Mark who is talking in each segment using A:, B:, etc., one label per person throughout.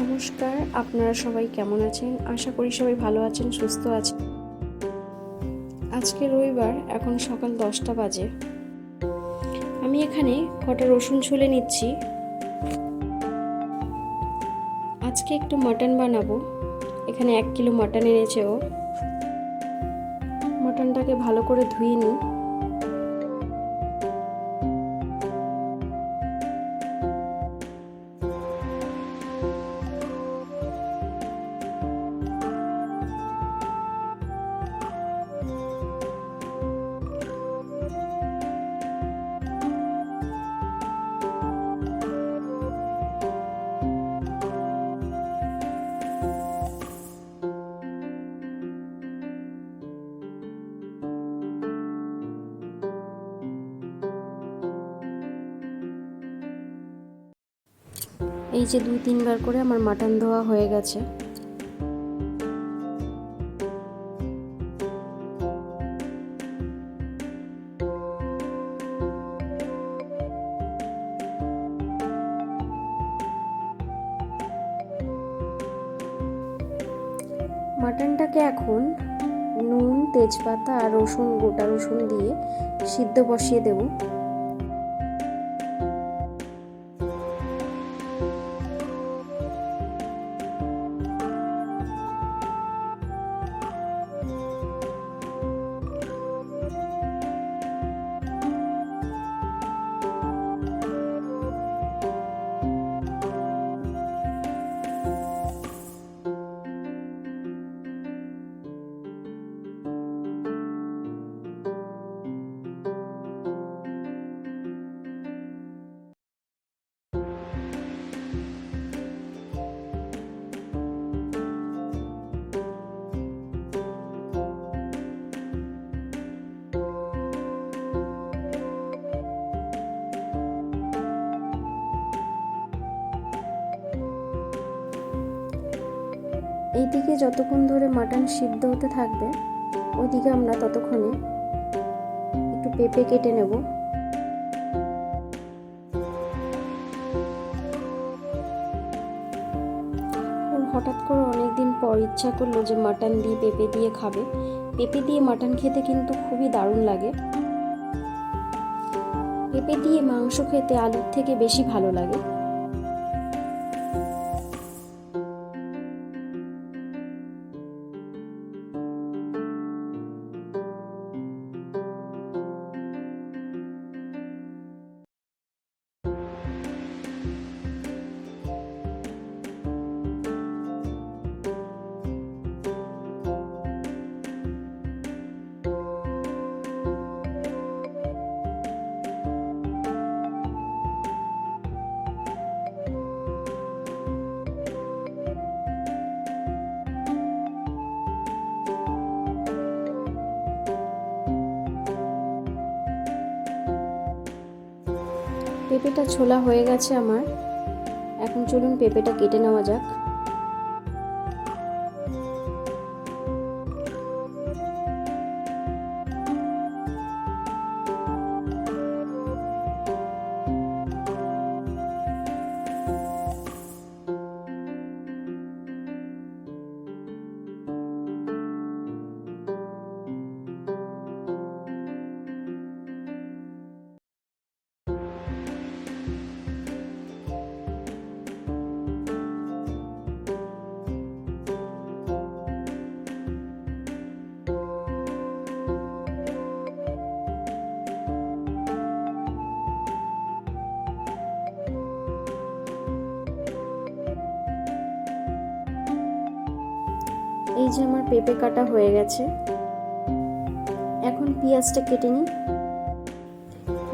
A: নমস্কার। আপনারা সবাই কেমন আছেন? আশা করি সবাই ভালো আছেন, সুস্থ আছেন। আজকে রবিবার, এখন সকাল দশটা বাজে। আমি এখানে কটা রসুন ছুলে নিচ্ছি। আজকে একটু মাটন বানাবো। এখানে এক কিলো মাটন এনেছে ও। মাটনটাকে ভালো করে ধুয়ে নিই। এই যে দুই, তিনবার করে আমার মাটন ধোয়া হয়ে গেছে। মাটনটাকে এখন নুন, তেজপাতা আর রসুন, গোটা রসুন দিয়ে সিদ্ধ বসিয়ে দেবো। এইদিকে যতক্ষণ ধরে মাটন সিদ্ধ হতে থাকবে ওইদিকে আমরা ততক্ষণে একটু পেঁপে কেটে নেব। হঠাৎ করে অনেক দিন পর ইচ্ছা করল যে মাটন দিয়ে পেঁপে দিয়ে খাবে। পেঁপে দিয়ে মাটন খেতে কিন্তু খুবই দারুণ লাগে। পেঁপে দিয়ে মাংস খেতে আলুর থেকে বেশি ভালো লাগে। পেঁপেটা ছোলা হয়ে গেছে আমার। এখন চলুন পেঁপেটা কেটে নেওয়া যাক। এই যে আমার পেঁপে কাটা হয়ে গেছে। এখন পেঁয়াজটা কেটে নিই।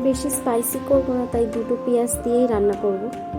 A: বেশি স্পাইসি করব না, তাই দুটো পেঁয়াজ দিয়েই রান্না করব।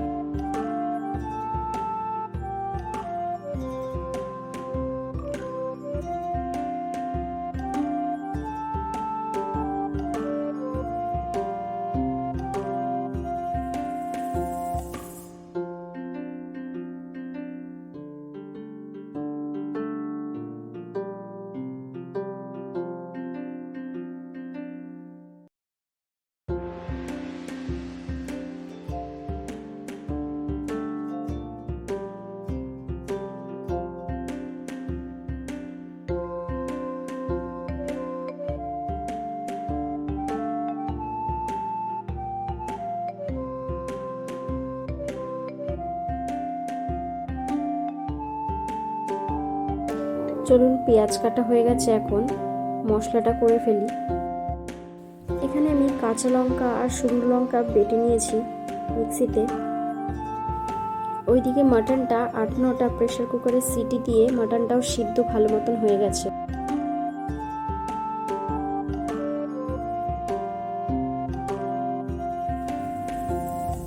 A: চলুন পেঁয়াজ কাটা হয়ে গেছে এখন। মশলাটা করে ফেলি। এখানে আমি কাঁচা লঙ্কা আর শুকনো লঙ্কা বেটে নিয়েছি মিক্সিতে। ওইদিকে মাটনটা আট নটা প্রেশার কুকারে সিটি দিয়ে মাটনটাও সিদ্ধ ভালো মতন হয়ে গেছে।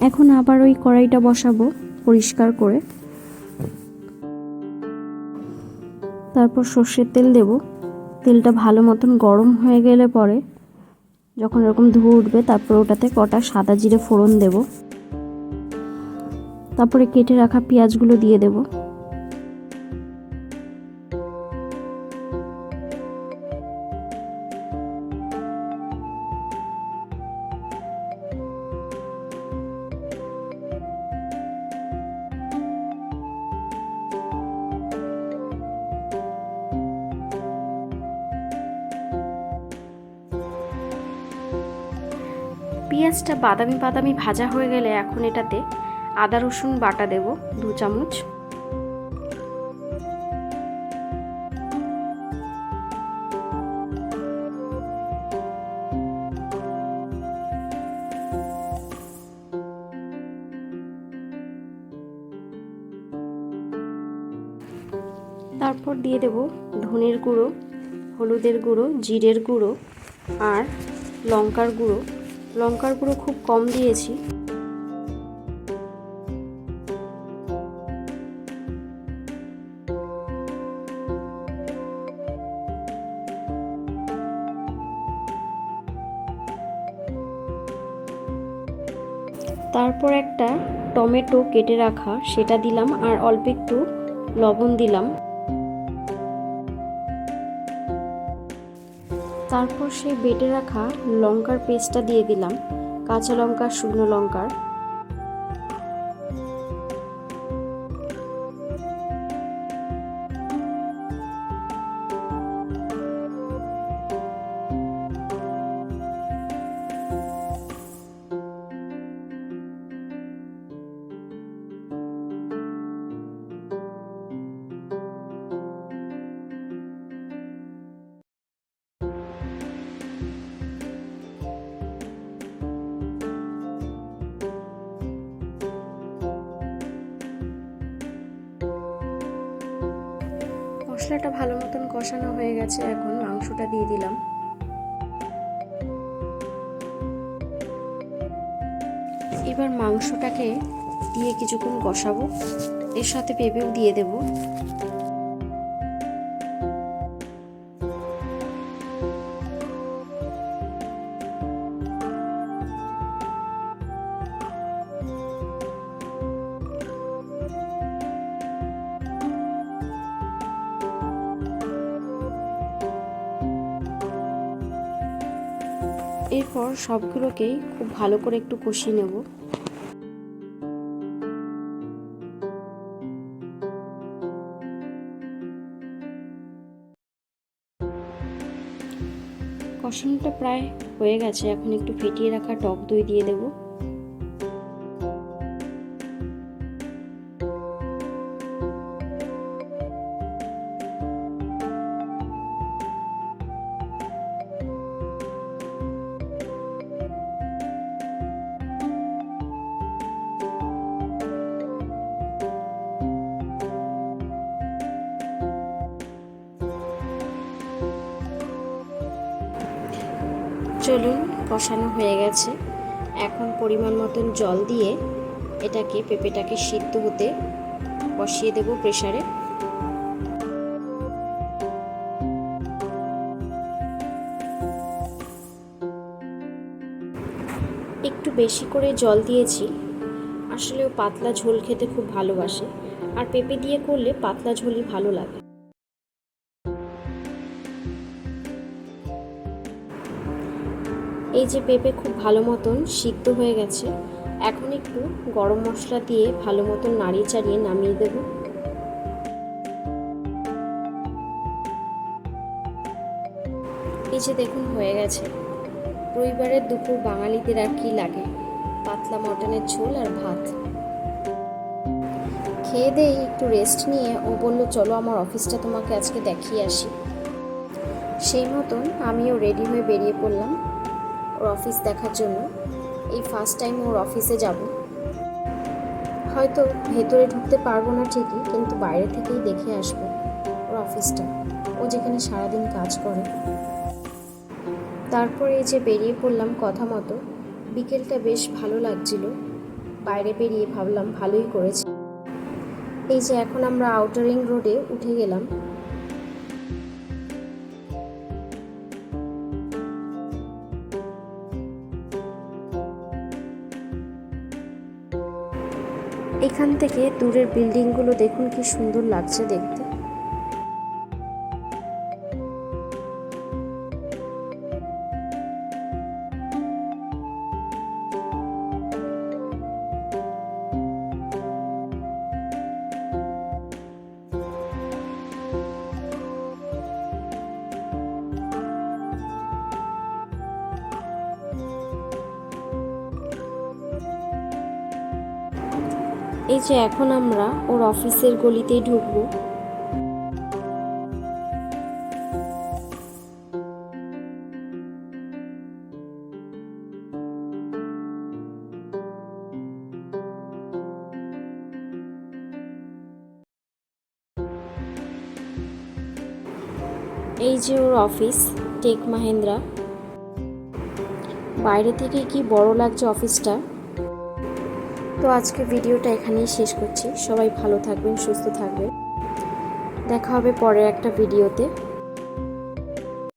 A: এখন আবার ওই কড়াইটা বসাবো পরিষ্কার করে। তারপর সর্ষের তেল দেব। তেলটা ভালো মতন গরম হয়ে গেলে পরে যখন এরকম ধুয়ে উঠবে, তারপর ওটাতে কটা সাদা জিরে ফোড়ন দেব। তারপরে কেটে রাখা পেঁয়াজগুলো দিয়ে দেব। পেঁয়াজটা বাদামি বাদামি ভাজা হয়ে গেলে এখন এটাতে আদা, রসুন বাটা দেব, দু চামচ। তারপর দিয়ে দেব ধনের গুঁড়ো, হলুদের গুঁড়ো, জিরের গুঁড়ো আর লঙ্কার গুঁড়ো। লঙ্কার গুঁড়ো খুব কম দিয়েছি। তারপর একটা টমেটো কেটে রাখা, সেটা দিলাম আর অল্প একটু লবণ দিলাম। তারপর সেই বেটে রাখা লঙ্কার পেস্টটা দিয়ে দিলাম কাঁচা লঙ্কা শুকনো লঙ্কার। মশলাটা ভালো মতন কষানো হয়ে গেছে, এখন মাংসটা দিয়ে দিলাম। এবার মাংসটাকে দিয়ে কিছুক্ষণ কষাবো। এর সাথে পেঁপেও দিয়ে দেব। এরপর সবগুলোকেই খুব ভালো করে একটু কষিয়ে নেব। কষানোটা প্রায় হয়ে গেছে, এখন একটু ফেটিয়ে রাখা টক দই দিয়ে দেবো। চলুন কষানো হয়ে গেছে। এখন পরিমাণ মতন জল দিয়ে এটাকে, পেঁপেটাকে সিদ্ধ হতে বসিয়ে দেব প্রেসারে। একটু বেশি করে জল দিয়েছি। আসলে ও পাতলা ঝোল খেতে খুব ভালোবাসে। আর পেঁপে দিয়ে করলে পাতলা ঝোলই ভালো লাগে। এই যে পেঁপে খুব ভালো মতন সিদ্ধ হয়ে গেছে, এখন একটু গরম মশলা দিয়ে ভালো মতন নাড়িয়ে চাড়িয়ে নামিয়ে দেব। এই যে দেখুন, হয়ে গেছে। রবিবারের দুপুর বাঙালিদের আর কি লাগে? পাতলা মটনের ঝোল আর ভাত। খেয়ে দিয়ে একটু রেস্ট নিয়ে ও বলল, চলো আমার অফিসটা তোমাকে আজকে দেখিয়ে আসি। সেই মতন আমিও রেডি হয়ে বেরিয়ে পড়লাম। ওর অফিস দেখার জন্য। এই ফার্স্ট টাইম ওর অফিসে যাব। হয়তো ভেতরে ঢুকতে পারব না ঠিকই, কিন্তু বাইরে থেকেই দেখে আসব ওর অফিসটা ও যেখানে সারাদিন কাজ করে। তারপরে এই যে বেরিয়ে পড়লাম কথা মতো, বিকেলটা বেশ ভালো লাগছিল। বাইরে বেরিয়ে ভাবলাম ভালোই করেছি। এই যে এখন আমরা আউটার রোডে উঠে গেলাম। এখান থেকে দূরের বিল্ডিংগুলো দেখুন কি সুন্দর লাগছে দেখতে। এই যে এখন আমরা ওর অফিসের গলিতেই ঢুকবো। এই যে ওর অফিস, টেক মাহেন্দ্রা। বাইরে থেকে কি বড় লাগছে অফিসটা? তো আজকে ভিডিওটা এখানেই শেষ করছি। সবাই ভালো থাকবেন, সুস্থ থাকবেন। দেখা হবে পরের একটা ভিডিওতে।